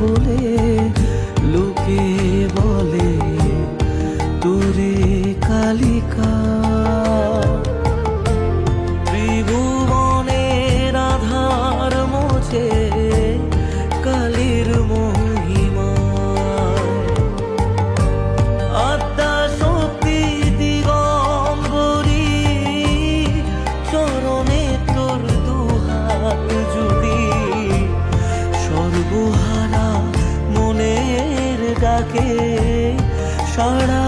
বলে লোকে বলে তোরে কালিকা ডাকে সাড়া